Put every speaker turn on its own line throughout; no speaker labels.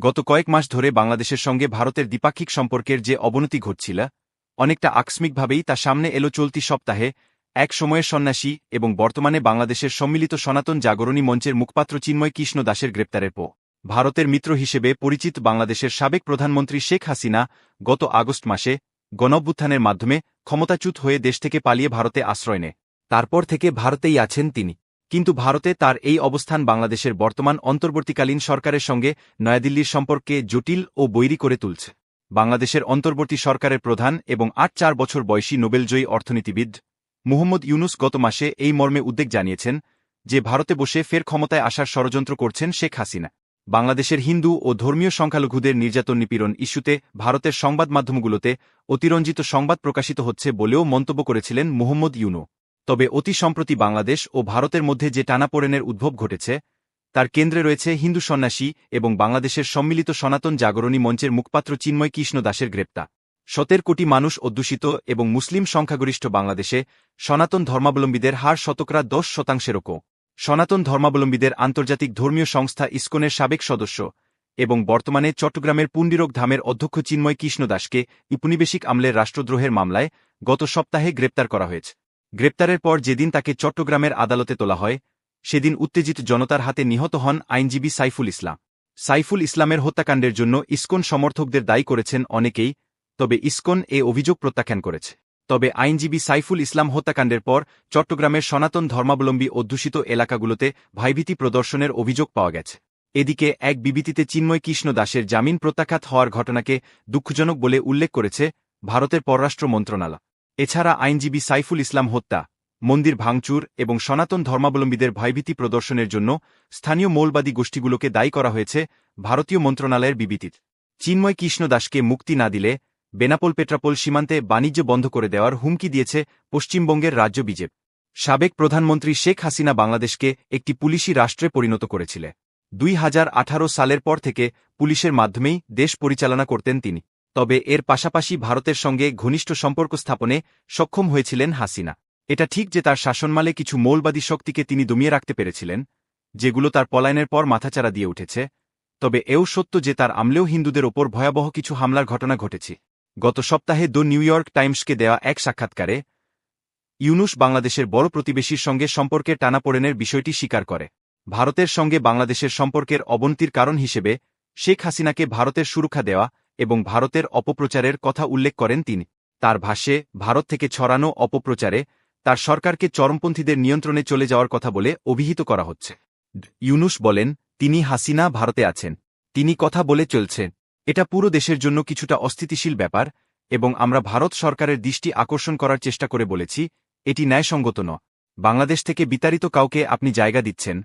গত কয়েক মাস ধরে বাংলাদেশের সঙ্গে ভারতের দ্বিপাক্ষিক সম্পর্কের যে অবনতি ঘটছিল, অনেকটা আকস্মিকভাবেই তা সামনে এলো চলতি সপ্তাহে এক সময়ের সন্ন্যাসী এবং বর্তমানে বাংলাদেশের সম্মিলিত সনাতন জাগরণী মঞ্চের মুখপাত্র চিন্ময় কৃষ্ণ দাসের গ্রেপ্তারের পর। ভারতের মিত্র হিসেবে পরিচিত বাংলাদেশের সাবেক প্রধানমন্ত্রী শেখ হাসিনা গত আগস্ট মাসে গণঅভ্যুত্থানের মাধ্যমে ক্ষমতাচ্যুত হয়ে দেশ থেকে পালিয়ে ভারতে আশ্রয় নেয়। তারপর থেকে ভারতেই আছেন তিনি। কিন্তু ভারতে তার এই অবস্থান বাংলাদেশের বর্তমান অন্তর্বর্তীকালীন সরকারের সঙ্গে নয়াদিল্লির সম্পর্কে জটিল ও বৈরী করে তুলছে। বাংলাদেশের অন্তর্বর্তী সরকারের প্রধান এবং আট চার বছর বয়সী নোবেলজয়ী অর্থনীতিবিদ মুহম্মদ ইউনুস গত মাসে এই মর্মে উদ্বেগ জানিয়েছেন যে ভারতে বসে ফের ক্ষমতায় আসার ষড়যন্ত্র করছেন শেখ হাসিনা। বাংলাদেশের হিন্দু ও ধর্মীয় সংখ্যালঘুদের নির্যাতন নিপীড়ন ইস্যুতে ভারতের সংবাদ মাধ্যমগুলোতে অতিরঞ্জিত সংবাদ প্রকাশিত হচ্ছে বলেও মন্তব্য করেছিলেন মুহম্মদ ইউনু। তবে অতি সম্প্রতি বাংলাদেশ ও ভারতের মধ্যে যে টানাপোড়েনের উদ্ভব ঘটেছে, তার কেন্দ্রে রয়েছে হিন্দু সন্ন্যাসী এবং বাংলাদেশের সম্মিলিত সনাতন জাগরণী মঞ্চের মুখপাত্র চিন্ময় কৃষ্ণ দাসের গ্রেপ্তার। শতের কোটি মানুষ অধ্যুষিত এবং মুসলিম সংখ্যাগরিষ্ঠ বাংলাদেশে সনাতন ধর্মাবলম্বীদের হার শতকরা দশ শতাংশেরও কম সনাতন ধর্মাবলম্বীদের আন্তর্জাতিক ধর্মীয় সংস্থা ইস্কনের সাবেক সদস্য এবং বর্তমানে চট্টগ্রামের পুণ্ডিরোগ ধামের অধ্যক্ষ চিন্ময় কৃষ্ণ দাসকে উপনিবেশিক আমলের রাষ্ট্রদ্রোহের মামলায় গত সপ্তাহে গ্রেপ্তার করা হয়েছে। গ্রেপ্তারের পর যেদিন তাকে চট্টগ্রামের আদালতে তোলা হয়, সেদিন উত্তেজিত জনতার হাতে নিহত হন আইনজীবী সাইফুল ইসলাম। সাইফুল ইসলামের হত্যাকাণ্ডের জন্য ইস্কন সমর্থকদের দায়ী করেছেন অনেকেই, তবে ইস্কন এ অভিযোগ প্রত্যাখ্যান করেছে। তবে আইনজীবী সাইফুল ইসলাম হত্যাকাণ্ডের পর চট্টগ্রামের সনাতন ধর্মাবলম্বী অধ্যুষিত এলাকাগুলোতে ভয়ভীতি প্রদর্শনের অভিযোগ পাওয়া গেছে। এদিকে এক বিবৃতিতে চিন্ময় কৃষ্ণ দাসের জামিন প্রত্যাখ্যাত হওয়ার ঘটনাকে দুঃখজনক বলে উল্লেখ করেছে ভারতের পররাষ্ট্র মন্ত্রণালয়। এছাড়া আইনজীবী সাইফুল ইসলাম হত্যা, মন্দির ভাঙচুর এবং সনাতন ধর্মাবলম্বীদের ভয়ভীতি প্রদর্শনের জন্য স্থানীয় মৌলবাদী গোষ্ঠীগুলোকে দায়ী করা হয়েছে ভারতীয় মন্ত্রণালয়ের বিবৃতিত চিন্ময় কৃষ্ণ দাসকে মুক্তি না দিলে বেনাপোল পেট্রাপোল সীমান্তে বাণিজ্য বন্ধ করে দেওয়ার হুমকি দিয়েছে পশ্চিমবঙ্গের রাজ্য বিজেপি। সাবেক প্রধানমন্ত্রী শেখ হাসিনা বাংলাদেশকে একটি পুলিশি রাষ্ট্রে পরিণত করেছিল। দুই হাজার আঠারো সালের পর থেকে পুলিশের মাধ্যমেই দেশ পরিচালনা করতেন তিনি। তবে এর পাশাপাশি ভারতের সঙ্গে ঘনিষ্ঠ সম্পর্ক স্থাপনে সক্ষম হয়েছিলেন হাসিনা। এটা ঠিক যে তার শাসনমালে কিছু মৌলবাদী শক্তিকে তিনি দমিয়ে রাখতে পেরেছিলেন, যেগুলো তার পলায়নের পর মাথাচাড়া দিয়ে উঠেছে, তবে এও সত্য যে তার আমলেও হিন্দুদের ওপর ভয়াবহ কিছু হামলার ঘটনা ঘটেছে। গত সপ্তাহে দ্য নিউ ইয়র্ক টাইমসকে দেওয়া এক সাক্ষাৎকারে ইউনুস বাংলাদেশের বড় প্রতিবেশীর সঙ্গে সম্পর্কের টানাপোড়েনের বিষয়টি স্বীকার করে। ভারতের সঙ্গে বাংলাদেশের সম্পর্কের অবনতির কারণ হিসেবে শেখ হাসিনাকে ভারতের সুরক্ষা দেওয়া এবং ভারতের অপপ্রচারের কথা উল্লেখ করেন তিনি। তার ভাষ্যে, ভারত থেকে ছড়ানো অপপ্রচারে তার সরকারকে চরমপন্থীদের নিয়ন্ত্রণে চলে যাওয়ার কথা বলে অভিহিত করা হচ্ছে। ইউনুস বলেন, তিনি হাসিনা ভারতে আছেন। তিনি কথা বলে চলছেন। এটা পুরো দেশের জন্য কিছুটা অস্থিতিশীল ব্যাপার এবং আমরা ভারত সরকারের দৃষ্টি আকর্ষণ করার চেষ্টা করে বলেছি, এটি ন্যায়সঙ্গত ন বাংলাদেশ থেকে বিতাড়িত কাউকে আপনি জায়গা দিচ্ছেন,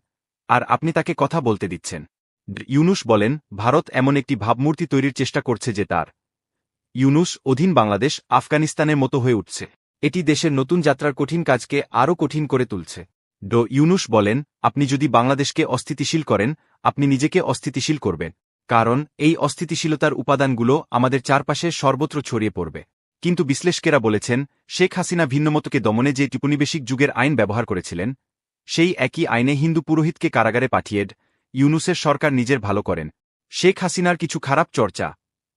আর আপনি তাকে কথা বলতে দিচ্ছেন। ইউনুস বলেন, ভারত এমন একটি ভাবমূর্তি তৈরির চেষ্টা করছে যে তার ইউনুস অধীন বাংলাদেশ আফগানিস্তানের মতো হয়ে উঠছে। এটি দেশের নতুন যাত্রার কঠিন কাজকে আরও কঠিন করে তুলছে। ডো ইউনুস বলেন, আপনি যদি বাংলাদেশকে অস্থিতিশীল করেন, আপনি নিজেকে অস্থিতিশীল করবেন। কারণ, এই অস্থিতিশীলতার উপাদানগুলো আমাদের চারপাশে সর্বত্র ছড়িয়ে পড়বে। কিন্তু বিশ্লেষকেরা বলেছেন, শেখ হাসিনা ভিন্নমতকে দমনে যে টিপুনিবেশিক যুগের আইন ব্যবহার করেছিলেন, সেই একই আইনে হিন্দু পুরোহিতকে কারাগারে পাঠিয়ে ইউনুসের সরকার নিজের ভালো করেন। শেখ হাসিনার কিছু খারাপ চর্চা,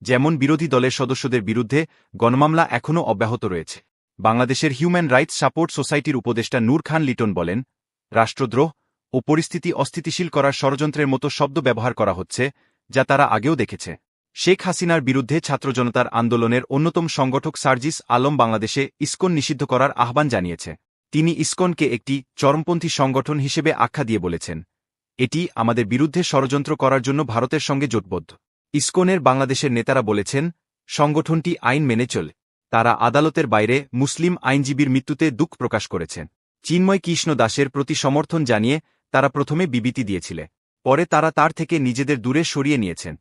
যেমন বিরোধী দলের সদস্যদের বিরুদ্ধে গণমামলা এখনও অব্যাহত রয়েছে। বাংলাদেশের হিউম্যান রাইটস সাপোর্ট সোসাইটির উপদেষ্টা নূর খান লিটন বলেন, রাষ্ট্রদ্রোহ ও পরিস্থিতি অস্থিতিশীল করার ষড়যন্ত্রের মতো শব্দ ব্যবহার করা হচ্ছে, যা তারা আগেও দেখেছে। শেখ হাসিনার বিরুদ্ধে ছাত্র জনতার আন্দোলনের অন্যতম সংগঠক সার্জিস আলম বাংলাদেশে ইস্কন নিষিদ্ধ করার আহ্বান জানিয়েছে। তিনি ইস্কনকে একটি চরমপন্থী সংগঠন হিসেবে আখ্যা দিয়ে বলেছেন এটি আমাদের বিরুদ্ধে ষড়যন্ত্র করার জন্য ভারতের সঙ্গে জোটবদ্ধ। ইসকনের বাংলাদেশের নেতারা বলেছেন, সংগঠনটি আইন মেনে চলে। তারা আদালতের বাইরে মুসলিম আইনজীবীর মৃত্যুতে দুঃখ প্রকাশ করেছেন। চিন্ময় কৃষ্ণ দাসের প্রতি সমর্থন জানিয়ে তারা প্রথমে বিবৃতি দিয়েছিলে। পরে তারা তার থেকে নিজেদের দূরে সরিয়ে নিয়েছেন।